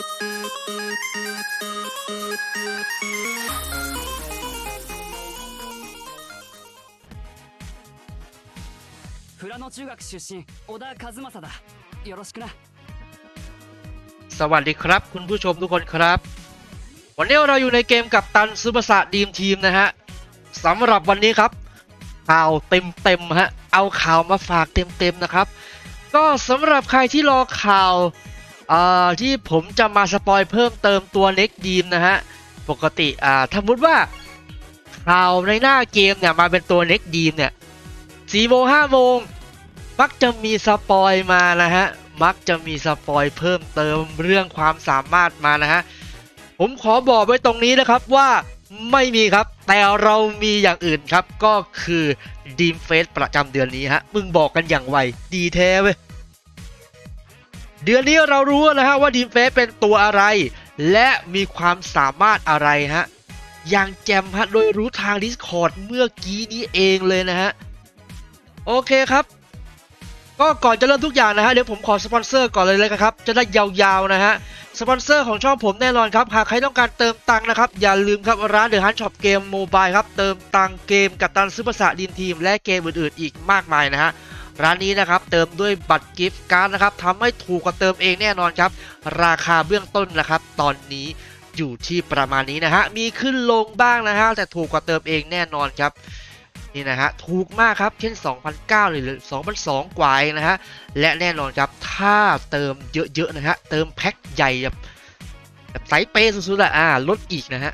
富良野中学出身小田和正だよろしくな สวัสดีครับ คุณผู้ชมทุกคนครับ วันนี้เราอยู่ในเกมกับตันซูเปอร์สะดีมทีมนะฮะสำหรับวันนี้ครับข่าวเต็มเต็มๆฮะเอาข่าวมาฝากเต็มเต็มๆนะครับ ก็สำหรับใครที่รอข่าว อ่าที่ผมจะมาสปอยเพิ่มเติมตัวเน็กดีมนะฮะ ปกติอ่าถ้ามุติว่าข่าวในหน้าเกมเนี่ยมาเป็นตัวเน็กดีมเนี่ยสี่โมงห้าโมงมักจะมีสปอยมานะฮะ มักจะมีสปอยเพิ่มเติมเรื่องความสามารถมานะฮะ ผมขอบอกไว้ตรงนี้นะครับว่าไม่มีครับ แต่เรามีอย่างอื่นครับก็คือดีมเฟสประจำเดือนนี้ฮะ มึงบอกกันอย่างไวดีแท้เว้ย เดือนนี้เรารู้นะฮะว่าดีมเฟสเป็นตัวอะไร และมีความสามารถอะไรฮะอย่างแจมฮะโดยรู้ทาง Discord เมื่อกี้นี้เองเลยนะฮะ โอเคครับ ก็ก่อนจะเริ่มทุกอย่างนะฮะ เดี๋ยวผมขอสปอนเซอร์ก่อนเลยเลยครับ จะได้ยาวๆนะฮะ สปอนเซอร์ของช่องผมแน่นอนครับ หากใครต้องการเติมตังค์นะครับ อย่าลืมครับ ร้านเดอะฮันช็อปเกมโมบายครับ เติมตังค์เกมกับตันซื้อภาษาดินทีม และเกมอื่นๆอีกมากมายนะฮะ ร้านนี้นะครับเติมด้วยบัตรกิฟต์การ์ดนะครับทำให้ถูกกว่าเติมเองแน่นอนครับ ราคาเบื้องต้นนะครับ ตอนนี้อยู่ที่ประมาณนี้นะฮะมีขึ้นลงบ้างนะฮะแต่ถูกกว่าเติมเองแน่นอนครับนี่นะฮะถูกมากครับเช่น 2,009หรือ 2,002 กว่าเองนะฮะและแน่นอนครับถ้าเติมเยอะๆนะฮะเติมแพ็คใหญ่แบบแบบไซส์เปสุดๆอะอ่าลดอีกนะฮะ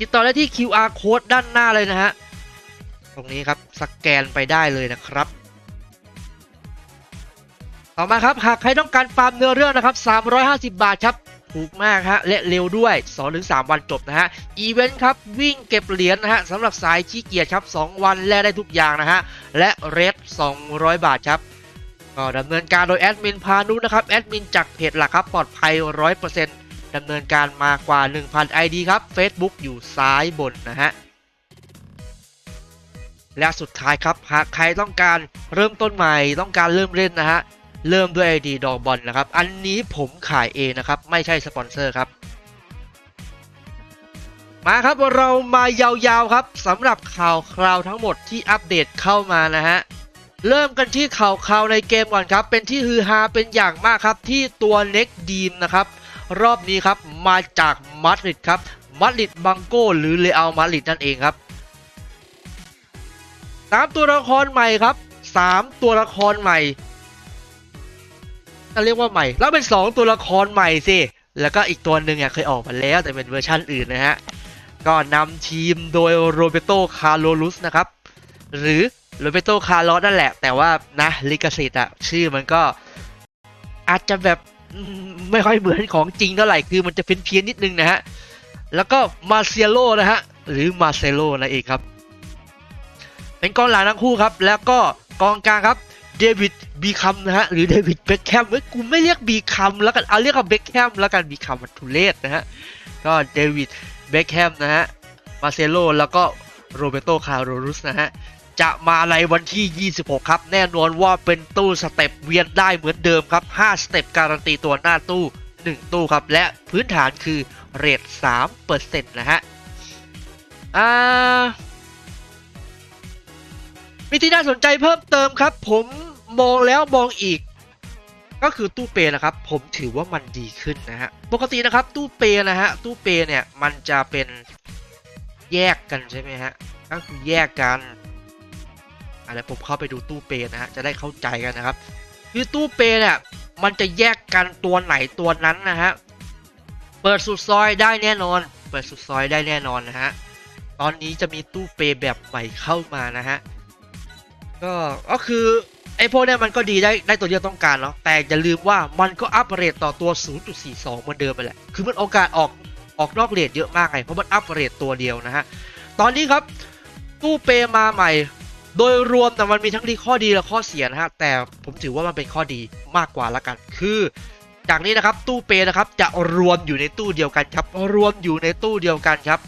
ติดต่อได้ที่ QR code ด้านหน้าเลยนะฮะตรงนี้ครับสแกนไปได้เลยนะครับ ต่อมาครับหากใครต้องการฟาร์มเนื้อเรื่องนะครับ 350 บาทครับถูกมากฮะและเร็วด้วย 2-3 วันจบนะฮะอีเวนต์ครับวิ่งเก็บเหรียญนะฮะสำหรับสายขี้เกียจครับ 2 วันแลกได้ทุกอย่างนะฮะและเรท200 บาทครับก็ดำเนินการโดยแอดมินพานุนะครับแอดมินจากเพจหลักครับปลอดภัย 100%ดำเนินการมากว่า 1,000 ID ครับ Facebook อยู่ซ้ายบนนะฮะและสุดท้ายครับหากใครต้องการเริ่มต้นใหม่ต้องการเริ่มเล่นนะฮะ เริ่มด้วย ID ดอกบอลนะครับ อันนี้ผมขายเองนะครับ ไม่ใช่สปอนเซอร์ครับ มาครับเรามายาวๆครับสำหรับข่าวคราวทั้งหมดที่อัปเดตเข้ามานะฮะ เริ่มกันที่ข่าวคราวในเกมก่อนครับ เป็นที่ฮือฮาเป็นอย่างมากครับที่ตัวเน็กดีมนะครับ รอบนี้ครับมาจากมาดริดครับมาดริดบังโกหรือเลอัลมาดริดนั่นเองครับสามตัวละครใหม่ครับสามตัวละครใหม่ จะเรียกว่าใหม่ แล้วเป็น 2 ตัวละครใหม่สิ แล้วก็อีกตัวหนึ่งอะเคยออกมาแล้วแต่เป็นเวอร์ชั่นอื่นนะฮะ ก็นำทีมโดยโรเบโตคาร์โลลุสนะครับ หรือโรเบโตคาร์ลอสนั่นแหละ แต่ว่านะลิขสิทธิ์อะชื่อมันก็อาจจะแบบไม่ค่อยเหมือนของจริงเท่าไหร่คือมันจะเพี้ยนๆนิดนึงนะฮะ แล้วก็มาเซียโลนะฮะ หรือมาเซโลนั่นเองครับ เป็นกองหลังทั้งคู่ครับ แล้วก็กองกลางครับ เดวิดบีคัมนะฮะหรือเดวิดเบคแคมเว้ยกูไม่เรียกบีคัมแล้วกันเอาเรียกว่าเบคแคมแล้วกันบีคัมมันทุเรศนะฮะก็เดวิดเบคแคมนะฮะมาเซโลแล้วก็โรเบโตคาร์โรรุสนะฮะจะมาในวันที่ 26 ครับ แน่นอนว่าเป็นตู้สเต็ปเวียนได้เหมือนเดิมครับ 5 สเต็ปการันตีตัวหน้าตู้ 1 ตู้ครับ และพื้นฐานคือเรท3%นะฮะอ่ามีที่น่าสนใจเพิ่มเติมครับผม มองแล้วมองอีก ก็คือตู้เปย์นะครับ ผมถือว่ามันดีขึ้นนะฮะ ปกตินะครับตู้เปย์นะฮะ ตู้เปย์เนี่ยมันจะเป็นแยกกันใช่ไหมฮะ ก็คือแยกกันอะไรผมเข้าไปดูตู้เปย์นะฮะ จะได้เข้าใจกันนะครับ คือตู้เปย์เนี่ยมันจะแยกกันตัวไหนตัวนั้นนะฮะ เปิดสุดซอยได้แน่นอน เปิดสุดซอยได้แน่นอนนะฮะ ตอนนี้จะมีตู้เปย์แบบใหม่เข้ามานะฮะ ก็ก็คือไอ้พวกเนี้ยมันก็ดีได้ได้ตัวที่เราต้องการเนาะแต่อย่าลืมว่ามันก็อัปเกรดต่อตัว 0.42เหมือนเดิมไปแหละ คือมันโอกาสออกออกนอกเรทเยอะมากไง เพราะมันอัปเกรดตัวเดียวนะฮะ ตอนนี้ครับ ตู้เปมาใหม่ โดยรวมแต่มันมีทั้งดีข้อดีและข้อเสียนะฮะ แต่ผมถือว่ามันเป็นข้อดีมากกว่าละกัน คือจากนี้นะครับตู้เปนะครับจะรวมอยู่ในตู้เดียวกันครับ รวมอยู่ในตู้เดียวกันครับ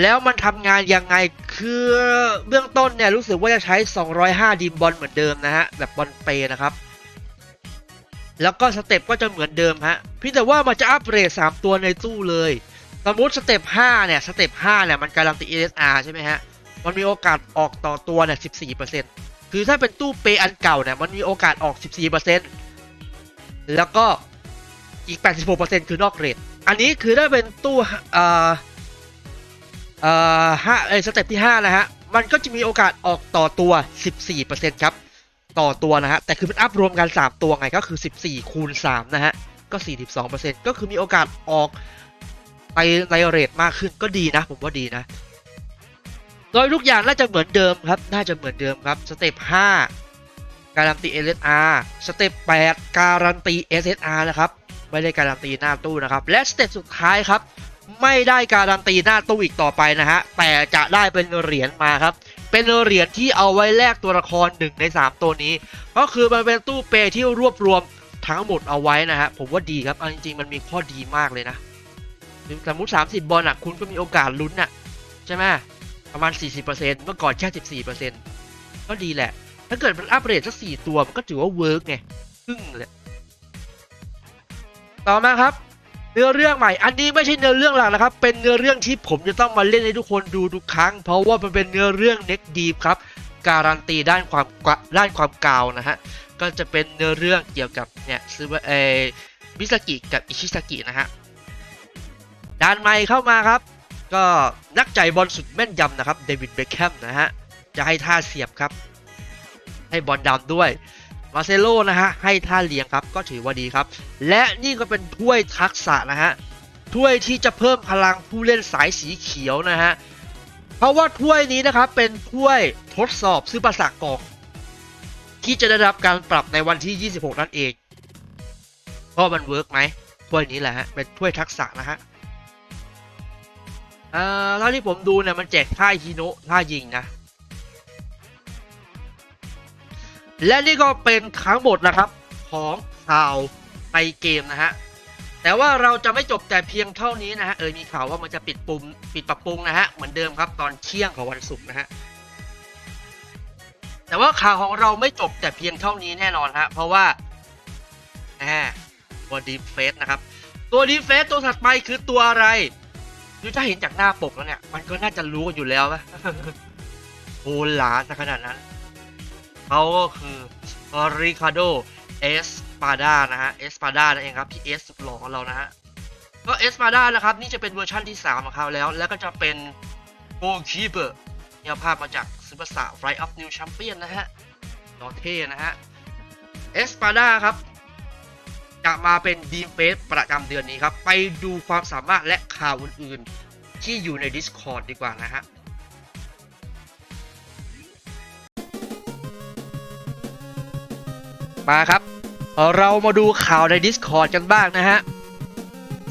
แล้วมันทำงานยังไงคือเบื้องต้นเนี่ยรู้สึกว่าจะใช้ 205 ดิมบอลเหมือนเดิมนะฮะ แบบบอลเปนะครับ แล้วก็สเต็ปก็จะเหมือนเดิมฮะเพี่แต่ว่ามันจะอัปเกรด3 ตัวในตู้เลย สมมติสเต็ป5เนี่ยสเต็ป5เนี่ยมันการันตี SSR ใช่ไหมฮะ มันมีโอกาสออกต่อตัวเนี่ย 14%คือถ้าเป็นตู้เปอันเก่าเนี่ยมันมีโอกาสออก 14%แล้วก็อีก 86%คือนอกเกรทอันนี้คือถ้าเป็นตู้อ่อ เอ่อห้าเอ้ยสเต็ปที่5นะฮะมันก็จะมีโอกาสออกต่อตัว 14%ครับต่อตัวนะฮะแต่คือมันอัพรวมกัน 3 ตัวไงก็คือ 14 คูณ 3 นะฮะก็ 42%ก็คือมีโอกาสออกไปในเรทมากขึ้นก็ดีนะ ผมว่าดีนะโดยทุกอย่างน่าจะเหมือนเดิมครับ น่าจะเหมือนเดิมครับสเต็ป5การันตี SSR สเต็ป8การันตี SSR นะครับ ไม่ได้การันตีหน้าตู้นะครับ และสเต็ปสุดท้ายครับ ไม่ได้การันตีหน้าตู้อีกต่อไปนะฮะ แต่จะได้เป็นเหรียญมาครับ เป็นเหรียญที่เอาไว้แลกตัวละครหนึ่งใน 3 ตัวนี้ ก็คือมันเป็นตู้เปย์ที่รวบรวมทั้งหมดเอาไว้นะฮะ ผมว่าดีครับเอาจริงๆ มันมีข้อดีมากเลยนะสมมติ 30 บอลอะคุณก็มีโอกาสลุ้นอะ ใช่ไหมประมาณ 40%เมื่อก่อนแค่14%ก็ดีแหละ ถ้าเกิดมันอัปเกรดสัก4ตัวมันก็ถือว่าเวิร์กไงครึ่งเลยต่อมาครับ เนื้อเรื่องใหม่ อันนี้ไม่ใช่เนื้อเรื่องหลักนะครับ เป็นเนื้อเรื่องที่ผมจะต้องมาเล่นให้ทุกคนดูทุกครั้ง เพราะว่ามันเป็นเนื้อเรื่องเน็กดีฟครับ การันตีด้านความกะด้านความกาวนะฮะ ก็จะเป็นเนื้อเรื่องเกี่ยวกับเนี่ยซูเปอร์เอมิสกิกับอิชิสกินะฮะด้านใหม่เข้ามาครับ ก็นักจ่ายบอลสุดแม่นยำนะครับเดวิดเบคแฮมนะฮะ จะให้ท่าเสียบครับ ให้บอลดำด้วย มาเซโลนะฮะให้ท่าเลี้ยงครับก็ถือว่าดีครับ และนี่ก็เป็นถ้วยทักษะนะฮะถ้วยที่จะเพิ่มพลังผู้เล่นสายสีเขียวนะฮะเพราะว่าถ้วยนี้นะครับเป็นถ้วยทดสอบซื้อภาษากองที่จะได้รับการปรับในวันที่ 26 นั่นเองก็มันเวิร์กไหมถ้วยนี้แหละฮะเป็นถ้วยทักษะนะฮะเอ่อเท่าที่ผมดูเนี่ยมันแจกท่าฮิโนะท่ายิงนะ และนี่ก็เป็นทั้งหมดนะครับของข่าวในเกมนะฮะแต่ว่าเราจะไม่จบแต่เพียงเท่านี้นะฮะเออมีข่าวว่ามันจะปิดปุ่มปิดปรับปรุงนะฮะเหมือนเดิมครับตอนเที่ยงของวันศุกร์นะฮะแต่ว่าข่าวของเราไม่จบแต่เพียงเท่านี้แน่นอนฮะเพราะว่าแหมตัวดีเฟสนะครับ ตัวดีเฟสตัวถัดไปคือตัวอะไรคือถ้าเห็นจากหน้าปกแล้วเนี่ย มันก็น่าจะรู้กันอยู่แล้วนะโหหลาซะขนาดนั้น เขาก็คือริคาโดเอสปาดานะฮะเอสปาดานั่นเองครับพี่เอสหล่อของเรานะฮะก็เอสปาดานะครับนี่จะเป็นเวอร์ชั่นที่ 3 ของเขาแล้ว แล้วก็จะเป็นโกลคีเปอร์เนี่ยภาพมาจากซูเปอร์สตาร์ไรอัพนิวแชมเปี้ยนนะฮะหล่อเท่นะฮะเอสปาดาครับจะมาเป็นดีมเฟสประจำเดือนนี้ครับ ไปดูความสามารถและข่าวอื่นๆ ที่อยู่ใน Discord ดีกว่านะฮะ มาครับ เรามาดูข่าวใน Discord กันบ้างนะฮะ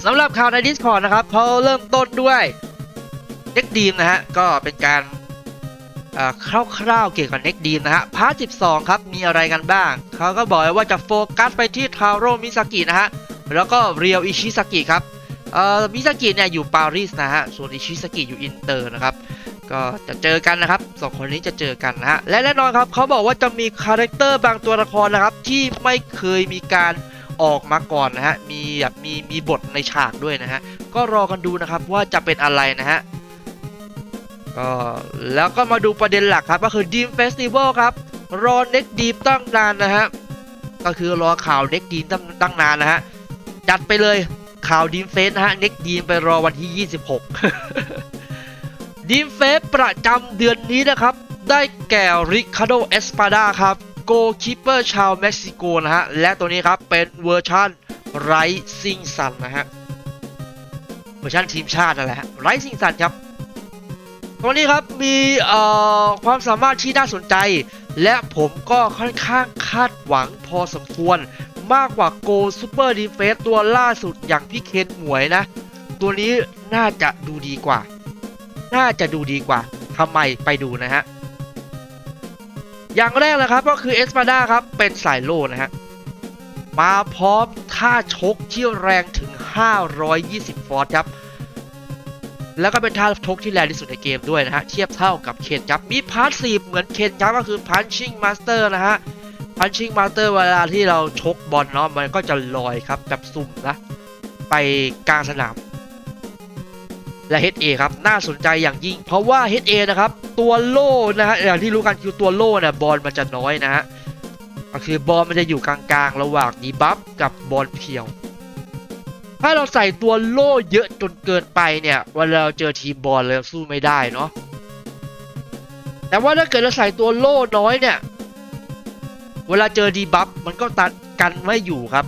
สำหรับข่าวใน Discord นะครับเขาเริ่มต้นด้วยเน็กดีมนะฮะ ก็เป็นการคร่าวๆเกี่ยวกับเน็กดีมนะฮะพาร์ท12 ครับ มีอะไรกันบ้าง เขาก็บอกว่าจะโฟกัสไปที่ทาโร่มิซากินะฮะ แล้วก็เรียวอิชิซากิครับอ่อมิซากิเนี่ยอยู่ปารีสนะฮะ ส่วนอิชิซากิอยู่อินเตอร์นะครับ ก็จะเจอกันนะครับสองคนนี้จะเจอกันนะฮะและแน่นอนครับเขาบอกว่าจะมีคาแรคเตอร์บางตัวละครนะครับ ที่ไม่เคยมีการออกมาก่อนนะฮะมีแบบมีมีบทในฉากด้วยนะฮะก็รอกันดูนะครับว่าจะเป็นอะไรนะฮะก็แล้วก็มาดูประเด็นหลักครับก็คือดีมเฟสติวัลครับรอเน็กดีมตั้งนานนะฮะก็คือรอข่าวเน็กดีมตั้งตั้งนานนะฮะจัดไปเลยข่าวดีมเฟสนะฮะเน็กดีมไปรอวันที่ 26 ดีมเฟสประจำเดือนนี้นะครับ ได้แก่ริคาโดเอสปาดาครับโกคิปเปอร์ชาวเม็กซิโกนะฮะ และตัวนี้ครับเป็นเวอร์ชันไรซิงซันนะฮะ เวอร์ชันทีมชาตินั่นแหละฮะไรซิงซันครับ ตัวนี้ครับมีเอ่อความสามารถที่น่าสนใจ และผมก็ค่อนข้างคาดหวังพอสมควร มากกว่าโกซูเปอร์ดีเฟสตัวล่าสุดอย่างพี่เคนหมวยนะ ตัวนี้น่าจะดูดีกว่า น่าจะดูดีกว่าทำไมไปดูนะฮะ อย่างแรกนะครับก็คือเอสปาดาครับ เป็นสายโลนะฮะ มาพร้อมท่าชกที่แรงถึง 520 ฟอร์ตครับ แล้วก็เป็นท่าชกที่แรงที่สุดในเกมด้วยนะฮะ เทียบเท่ากับเคนยับมีพาร์ทสีเหมือนเคนยับก็คือ punching master นะฮะพันชิงมาสเตอร์เวลาที่เราชกบอลเนาะมันก็จะลอยครับแบบซุ่มนะไปกลางสนาม และ HA ครับน่าสนใจอย่างยิ่ง เพราะว่า HA นะครับตัวโล่นะฮะอย่างที่รู้กันคือตัวโล่เนี่ยบอลมันจะน้อยนะฮะก็คือบอลมันจะอยู่กลางๆ ระหว่างดีบัฟกับบอลเพียว ถ้าเราใส่ตัวโล่เยอะจนเกินไปเนี่ยเวลาเราเจอทีมบอลเราสู้ไม่ได้เนาะแต่ว่าถ้าเกิดเราใส่ตัวโล่น้อยเนี่ย เวลาเจอดีบัฟมันก็ตัดกันไม่อยู่ครับ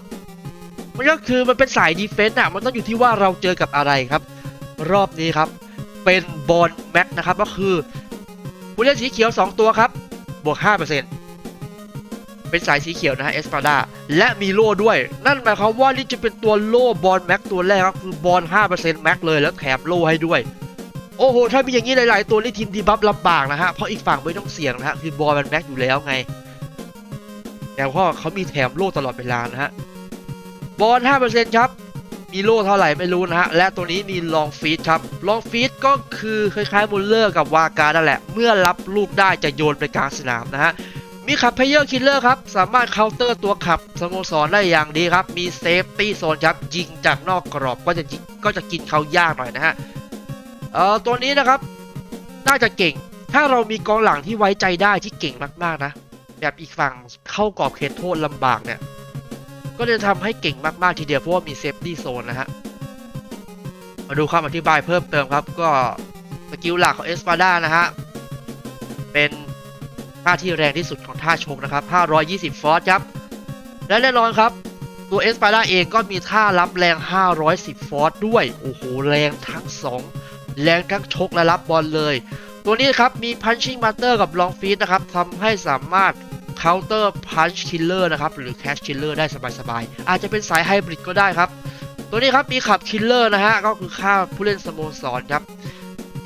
มันก็คือมันเป็นสายดีเฟนต์อะมันต้องอยู่ที่ว่าเราเจอกับอะไรครับ รอบนี้ครับ เป็นบอลแม็กนะครับก็คือผู้เล่นสีเขียว 2 ตัวครับ บวก 5%เป็นสายสีเขียวนะฮะเอสปาดาและมีโล่ด้วย นั่นหมายความว่านี่จะเป็นตัวโล่บอลแม็กตัวแรกครับคือบอล5%แม็กเลยแล้วแถมโล่ให้ด้วย โอ้โห ถ้ามีอย่างนี้หลาย ๆ ตัวนี่ทีมดีบัฟลำบากนะฮะ เพราะอีกฝั่งไม่ต้องเสี่ยงนะฮะ คือบอลมันแม็กอยู่แล้วไง แต่ว่าเขามีแถมโล่ตลอดเวลานะฮะบอล5%ครับ มีโล่เท่าไหร่ไม่รู้นะฮะ และตัวนี้มีลองฟีดครับ ลองฟีดก็คือคล้ายๆมุลเลอร์กับวาการนั่นแหละ เมื่อรับลูกได้จะโยนไปกลางสนามนะฮะ มีขับเพเยอร์คิลเลอร์ครับ สามารถเคาน์เตอร์ตัวขับสโมสรได้อย่างดีครับ มีเซฟตี้โซนครับ ยิงจากนอกกรอบก็จะก็จะกินเขายากหน่อยนะฮะ เอ่อตัวนี้นะครับ น่าจะเก่ง ถ้าเรามีกองหลังที่ไว้ใจได้ที่เก่งมากๆนะ แบบอีกฝั่งเข้ากรอบเขตโทษลำบากเนี่ย ก็จะทำให้เก่งมากๆทีเดียวเพราะว่ามีเซฟตี้โซนนะฮะ มาดูคำอธิบายเพิ่มเติมครับก็สกิลหลักของเอสปาด้านะฮะ เป็นท่าที่แรงที่สุดของท่าชกนะครับ 520 ฟอร์สครับ และแน่นอนครับ ตัวเอสปาด้าเองก็มีท่ารับแรง 510 ฟอร์สด้วย โอ้โห แรงทั้ง 2 แรงทั้งชกและรับบอลเลย ตัวนี้ครับมี punching master กับ long feed นะครับทำให้สามารถ counter punch killer นะครับ หรือ cash killer ได้สบายๆ อาจจะเป็นสายไฮบริดก็ได้ครับ ตัวนี้ครับมีขับ killer นะฮะ ก็คือฆ่าผู้เล่นสโมสรครับ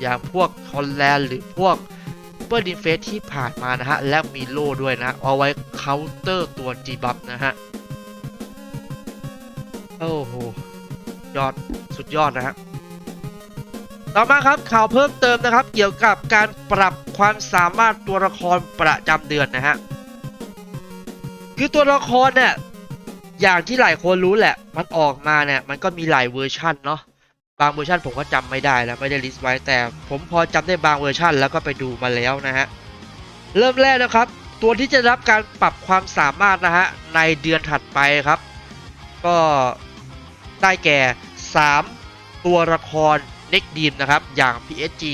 อย่างพวกฮอลแลนด์หรือพวกเปอร์ดินเฟสที่ผ่านมานะฮะ และมีโล่ด้วยนะ เอาไว้ counter ตัว G buff นะฮะ โอ้โห ยอดสุดยอดนะฮะต่อมาครับข่าวเพิ่มเติมนะครับ เกี่ยวกับการปรับความสามารถตัวละครประจำเดือนนะฮะ คือตัวละครเนี่ยอย่างที่หลายคนรู้แหละ มันออกมาเนี่ยมันก็มีหลายเวอร์ชันเนาะบางเวอร์ชันผมก็จำไม่ได้แล้วไม่ได้ลิสต์ไว้แต่ ผมพอจำได้บางเวอร์ชันแล้วก็ไปดูมาแล้วนะฮะเริ่มแรกนะครับ ตัวที่จะรับการปรับความสามารถนะฮะในเดือนถัดไปครับ ก็ได้แก่ 3 ตัวละครเน็กดีมนะครับ อย่าง PSG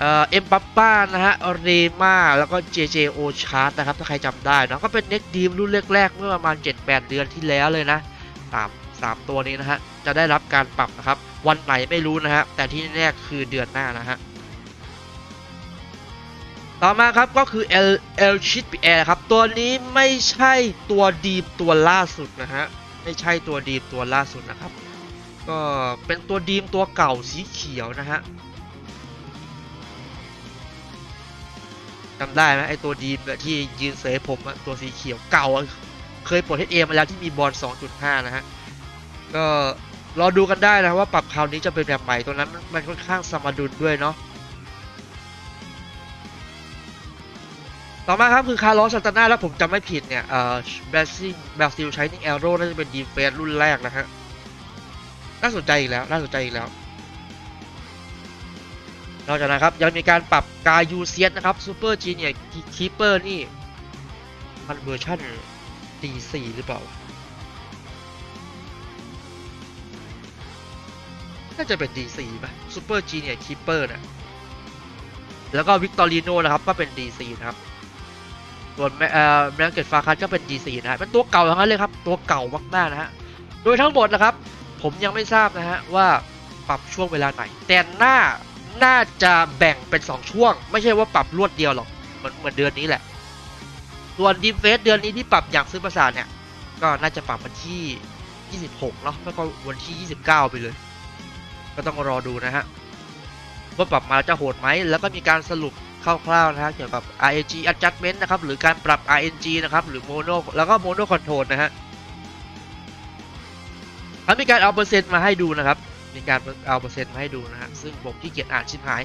เอ็มปัปป้านะฮะเรมาแล้วก็ JJ o c h a r t นะครับ ถ้าใครจำได้นะก็เป็นเน็กดีมรุ่นแรกๆ เมื่อประมาณ 7-8 เดือนที่แล้วเลยนะ3 3ตัวนี้นะฮะ จะได้รับการปรับนะครับ วันไหนไม่รู้นะฮะ แต่ที่แน่คือเดือนหน้านะฮะ ต่อมาครับก็คือ El El c h i t Air ครับ ตัวนี้ไม่ใช่ตัวดีมตัวล่าสุดนะฮะ ไม่ใช่ตัวดีมตัวล่าสุดนะครับ ก็เป็นตัวดีมตัวเก่าสีเขียวนะฮะ จำได้ไหมไอตัวดีแบบที่ยืนเสยผมอะตัวสีเขียวเก่า เคยปลดเอมาแล้วที่มีบอล 2.5 นะฮะ ก็รอดูกันได้นะว่าปรับคราวนี้จะเป็นแบบใหม่ตัวนั้นมันค่อนข้างสมดุลด้วยเนาะต่อมาครับ คือคาร์ลอสซันตาน่าแล้วผมจำไม่ผิดเนี่ย เอ่อแบลซิงแบลซิลใช้นิ่งแอโร่น่าจะเป็นดีเฟนรุ่นแรกนะฮะน่าสนใจอีกแล้ว น่าสนใจอีกแล้ว นอกจากนั้นครับ ยังมีการปรับกายูเซียสนะครับซูเปอร์จีเนียคีเปอร์นี่มันเวอร์ชัน D4 หรือเปล่า น่าจะเป็น D4 ป่ะซูเปอร์จีเนียคีเปอร์นะแล้วก็วิกตอรีโนนะครับ ก็เป็น D4 นะครับส่วนแมเอ่อแมงเกตฟาคัสก็เป็น D4 นะฮะเป็นตัวเก่าทั้งนั้นเลยครับ ตัวเก่ามากๆนะฮะ โดยทั้งหมดนะครับ ผมยังไม่ทราบนะฮะว่าปรับช่วงเวลาไหน แต่น่า น่าจะแบ่งเป็น 2 ช่วง ไม่ใช่ว่าปรับรวดเดียวหรอกเหมือนเหมือนเดือนนี้แหละ ส่วนดีเฟสเดือนนี้ที่ปรับอย่างซื้อประสาทเนี่ย ก็น่าจะปรับวันที่ 26เนาะแล้วก็วันที่ 29 ไปเลย ก็ต้องรอดูนะฮะว่าปรับมาจะโหดไหม แล้วก็มีการสรุปคร่าวๆนะฮะเกี่ยวกับ RNG adjustment นะครับ หรือการปรับ RNG นะครับ หรือ mono แล้วก็ mono control นะฮะแล้วมีการเอาเปอร์เซ็นต์มาให้ดูนะครับ มีการเอาเปอร์เซ็นต์มาให้ดูนะฮะ ซึ่งผมที่เกียจอ่านชิบหาย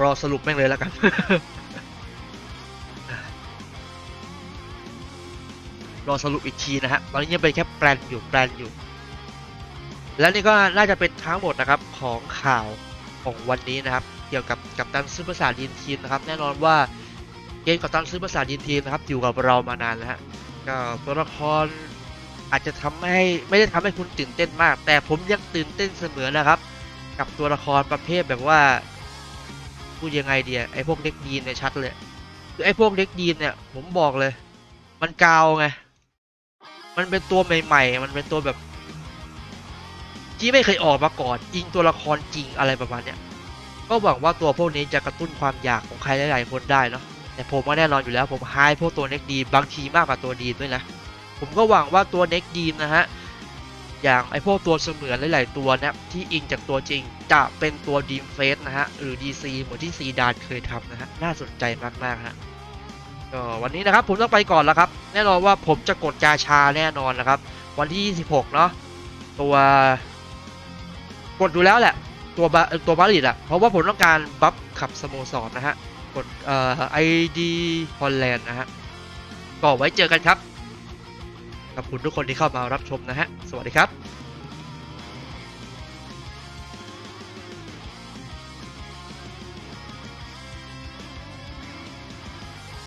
รอสรุปแม่งเลยแล้วกัน รอสรุปอีกทีนะฮะ ตอนนี้ยังเป็นแค่แปลนอยู่แปลนอยู่ และนี่ก็น่าจะเป็นทั้งหมดนะครับของข่าวของวันนี้นะครับ เกี่ยวกับกับตันซื้อภาษาดีนทีมนะครับ แน่นอนว่าเกมกับตันซื้อภาษาดีนทีมนะครับอยู่กับเรามานานแล้วฮะก็ตัวละคร อาจจะทำให้ไม่ได้ทำให้คุณตื่นเต้นมาก แต่ผมยังตื่นเต้นเสมอนะครับ กับตัวละครประเภทแบบว่าพูดยังไงเดียไอพวกเด็กยีนเนี่ยชัดเลยคือไอพวกเด็กยีนเนี่ยผมบอกเลย มันกาวไงมันเป็นตัวใหม่ ๆ มันเป็นตัวแบบที่ไม่เคยออกมาก่อนยิงตัวละครจริงอะไรประมาณเนี้ยก็หวังว่าตัวพวกนี้จะกระตุ้นความอยากของใครหลายๆคนได้เนาะแต่ผมว่าแน่นอนอยู่แล้วผมไฮพวกตัวเน็กดี บางทีมากกว่าตัวดีด้วยนะ ผมก็หวังว่าตัวเน็กดีนะฮะอย่างไอพวกตัวเสมือนหลาย ๆ ตัวนี่ยที่อิงจากตัวจริงจะเป็นตัวดีมเฟสนะฮะหรือ DC เหมือนที่ซีดานเคยทำนะฮะน่าสนใจมาก ๆ ฮะก็วันนี้นะครับผมต้องไปก่อนแล้วครับ แน่นอนว่าผมจะกดกาชาแน่นอนนะครับ วันที่ 26 เนาะตัวกดดูแล้วแหละ ตัวบาตัวบาลิดอะเพราะว่าผมต้องการบัฟขับสโมสรนะฮะกดเอ่อไอดีฮอลแลนด์นะฮะก็ไว้เจอกันครับ ขอบคุณทุกคนที่เข้ามารับชมนะฮะ สวัสดีครับ